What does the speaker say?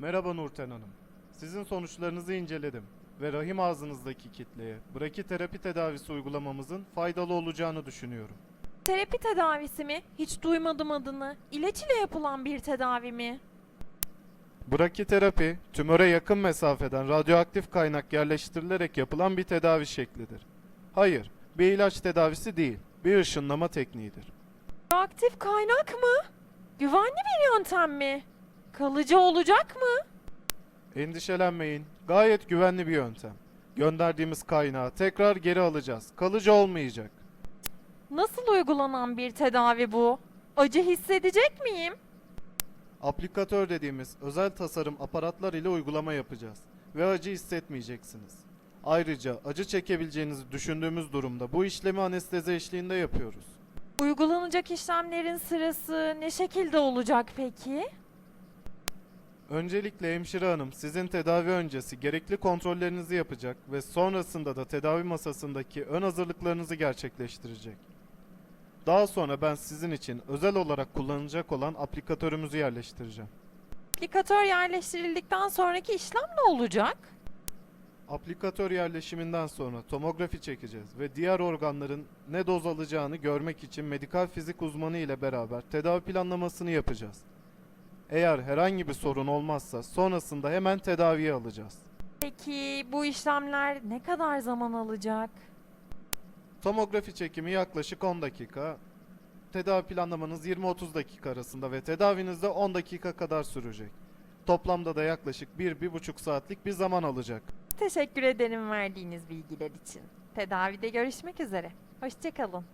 Merhaba Nurten Hanım. Sizin sonuçlarınızı inceledim ve rahim ağzınızdaki kitleye brakiterapi tedavisi uygulamamızın faydalı olacağını düşünüyorum. Terapi tedavisi mi? Hiç duymadım adını. İlaç ile yapılan bir tedavi mi? Brakiterapi, tümöre yakın mesafeden radyoaktif kaynak yerleştirilerek yapılan bir tedavi şeklidir. Hayır, bir ilaç tedavisi değil, bir ışınlama tekniğidir. Aktif kaynak mı? Güvenli bir yöntem mi? Kalıcı olacak mı? Endişelenmeyin, gayet güvenli bir yöntem. Gönderdiğimiz kaynağı tekrar geri alacağız. Kalıcı olmayacak. Nasıl uygulanan bir tedavi bu? Acı hissedecek miyim? Aplikatör dediğimiz özel tasarım aparatlar ile uygulama yapacağız ve acı hissetmeyeceksiniz. Ayrıca acı çekebileceğinizi düşündüğümüz durumda bu işlemi anestezi eşliğinde yapıyoruz. Uygulanacak işlemlerin sırası ne şekilde olacak peki? Öncelikle hemşire hanım sizin tedavi öncesi gerekli kontrollerinizi yapacak ve sonrasında da tedavi masasındaki ön hazırlıklarınızı gerçekleştirecek. Daha sonra ben sizin için özel olarak kullanılacak olan aplikatörümüzü yerleştireceğim. Aplikatör yerleştirildikten sonraki işlem ne olacak? Aplikatör yerleşiminden sonra tomografi çekeceğiz ve diğer organların ne doz alacağını görmek için medikal fizik uzmanı ile beraber tedavi planlamasını yapacağız. Eğer herhangi bir sorun olmazsa sonrasında hemen tedaviye alacağız. Peki bu işlemler ne kadar zaman alacak? Tomografi çekimi yaklaşık 10 dakika. Tedavi planlamanız 20-30 dakika arasında ve tedaviniz de 10 dakika kadar sürecek. Toplamda da yaklaşık 1-1,5 saatlik bir zaman alacak. Teşekkür ederim verdiğiniz bilgiler için. Tedavide görüşmek üzere. Hoşçakalın.